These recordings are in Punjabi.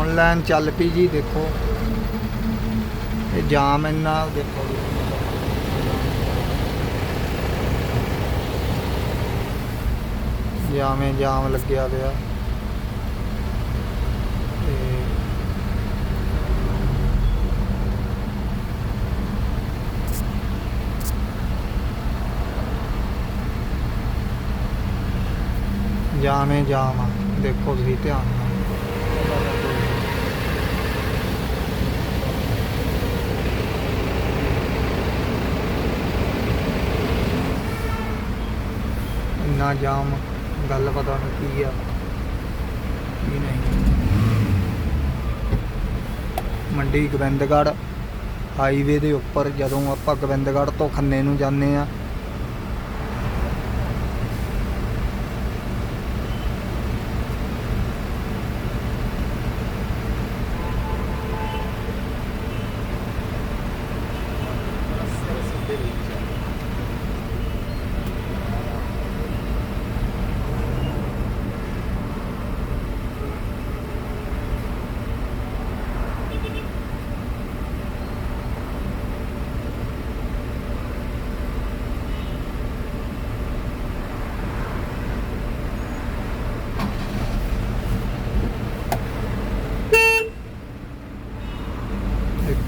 ਆਨਲਾਈਨ ਚੱਲ ਪਈ ਜੀ, ਦੇਖੋ। ਇਹ ਜਾਮ ਇੰਨਾ, ਦੇਖੋ। ਜੀ। ਜਾਮੇ ਜਾਮ ਲੱਗਿਆ ਪਿਆ। ਤੇ ਜਾਮੇ ਜਾਮ ਆ, ਦੇਖੋ ਤੁਸੀਂ ਧਿਆਨ ਨਾਲ। ਇੰਨਾ ਜਾਮ, ਗੱਲ ਪਤਾ ਨਹੀਂ ਕੀ ਆ। ਕੀ ਨਹੀਂ। ਮੰਡੀ ਗੋਬਿੰਦਗੜ੍ਹ ਹਾਈਵੇ ਦੇ ਉੱਪਰ ਜਦੋਂ ਆਪਾਂ ਗੋਬਿੰਦਗੜ੍ਹ ਤੋਂ ਖੰਨੇ ਨੂੰ ਜਾਂਦੇ ਆ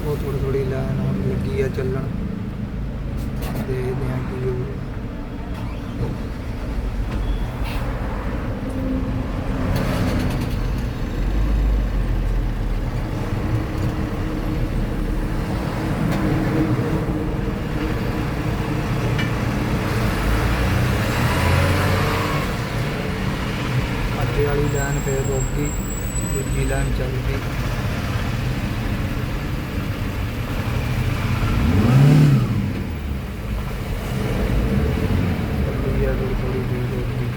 ਉਹ ਥੋੜੀ ਥੋੜੀ ਲਾਈਨ ਹੁਣ ਲੱਗੀ ਆ ਚੱਲਣ। ਦੇਖਦੇ ਆ ਕੀ ਹੋਊ। ਵਾਲੀ ਲਾਈਨ ਫੇਰ ਰੋਕੀ ਦੂਜੀ ਲਾਈਨ ਚੱਲ ਪਈ ਚੱਲੀ ਆ ਥੋੜੀ ਥੋੜੀ ਦੇਰ ਰੁਕ ਗਈ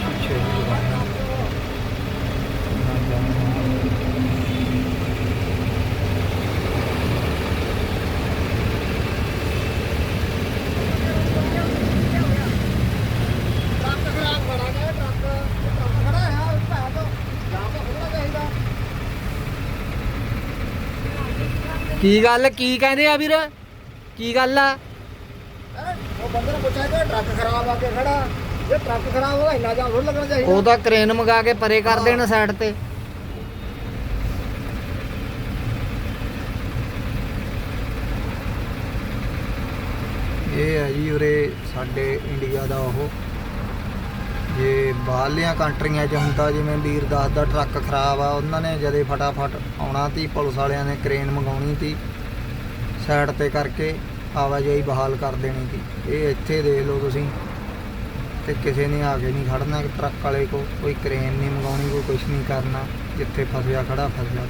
ਪਿੱਛੇ ਦੀ ਦੁਕਾਨਾਂ ਨਾ ਜਾਣਾ ਟਰੱਕ ਖਰਾਬ ਬਣਾ ਗਿਆ ਟਰੱਕ ਟਰੱਕ ਖੜਾ ਹੈ ਭੈਣ ਤੋਂ ਜਾਮ ਤਾਂ ਖੁੱਲਣਾ ਚਾਹੀਦਾ ਕੀ ਗੱਲ ਕੀ ਕਹਿੰਦੇ ਆ ਵੀਰ? ਕੀ ਗੱਲ ਆ? ਉਹ ਬੰਦੇ ਨੂੰ ਪੁੱਛਿਆ ਕਿ ਟਰੱਕ ਖਰਾਬ ਆ ਕੇ ਖੜਾ। ਜੇ ਟਰੱਕ ਖਰਾਬ ਹੋਗਾ ਇੰਨਾ ਜਾਮ ਥੋੜਾ ਲੱਗਣਾ ਚਾਹੀਦਾ। ਉਹ ਤਾਂ ਕ੍ਰੇਨ ਮੰਗਾ ਕੇ ਪਰੇ ਕਰ ਦੇਣ ਸਾਈਡ ਤੇ। ਇਹ ਹੈ ਜੀ ਉਰੇ ਸਾਡੇ ਇੰਡੀਆ ਦਾ ਉਹ। ਜੇ ਬਾਹਰਲੀਆਂ ਕੰਟਰੀਆਂ 'ਚ ਹੁੰਦਾ, ਜਿਵੇਂ ਵੀਰ ਦੱਸਦਾ, ਟਰੱਕ ਖਰਾਬ ਆ, ਉਹਨਾਂ ਨੇ ਜਦੇ ਫਟਾਫਟ ਆਉਣਾ ਤੀ, ਪੁਲਿਸ ਵਾਲਿਆਂ ਨੇ ਕ੍ਰੇਨ ਮੰਗਾਉਣੀ ਤੀ, ਸਾਈਡ ਤੇ ਕਰਕੇ ਆਵਾਜਾਈ ਬਹਾਲ ਕਰ ਦੇਣੀ ਤੀ। ਇਹ ਇੱਥੇ ਦੇਖ ਲਓ ਤੁਸੀਂ, ਤੇ ਕਿਸੇ ਨੇ ਆ ਕੇ ਨਹੀਂ ਖੜਨਾ ਟਰੱਕ ਵਾਲੇ ਕੋ, ਕੋਈ ਕ੍ਰੇਨ ਨਹੀਂ ਮੰਗਾਉਣੀ, ਕੋਈ ਕੁਝ ਨਹੀਂ ਕਰਨਾ, ਜਿੱਥੇ ਫਸਿਆ ਖੜਾ, ਫਸਿਆ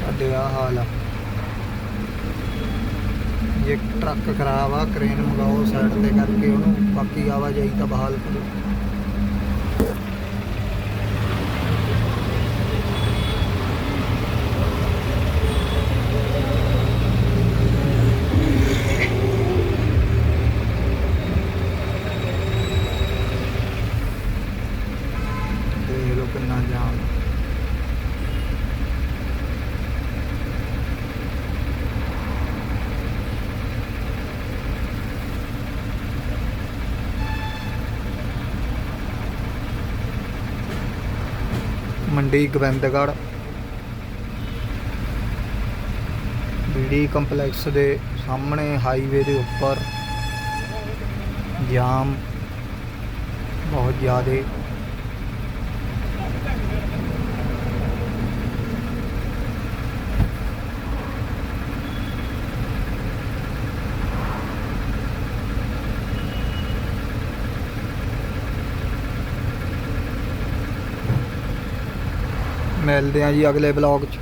ਸਾਡੇ ਆ ਹਾਲ ਆ। ਜੇ ਟਰੱਕ ਖਰਾਬ ਆ ਕ੍ਰੇਨ ਮੰਗਾਓ ਸਾਈਡ ਤੇ ਕਰਕੇ ਉਹਨੂੰ ਬਾਕੀ ਆਵਾਜਾਈ ਤਾਂ ਬਹਾਲ ਕਰੋ ਦੇਖ ਲਓ ਕਿੰਨਾ ਜਾਮ ਮੰਡੀ ਗੋਬਿੰਦਗੜ੍ਹ। ਬੀਡੀ ਕੰਪਲੈਕਸ ਦੇ ਸਾਹਮਣੇ ਹਾਈਵੇ ਦੇ ਉੱਪਰ ਜਾਮ ਬਹੁਤ ਜ਼ਿਆਦਾ ਮਿਲਦੇ ਆ ਜੀ ਅਗਲੇ ਬਲੌਗ 'ਚ।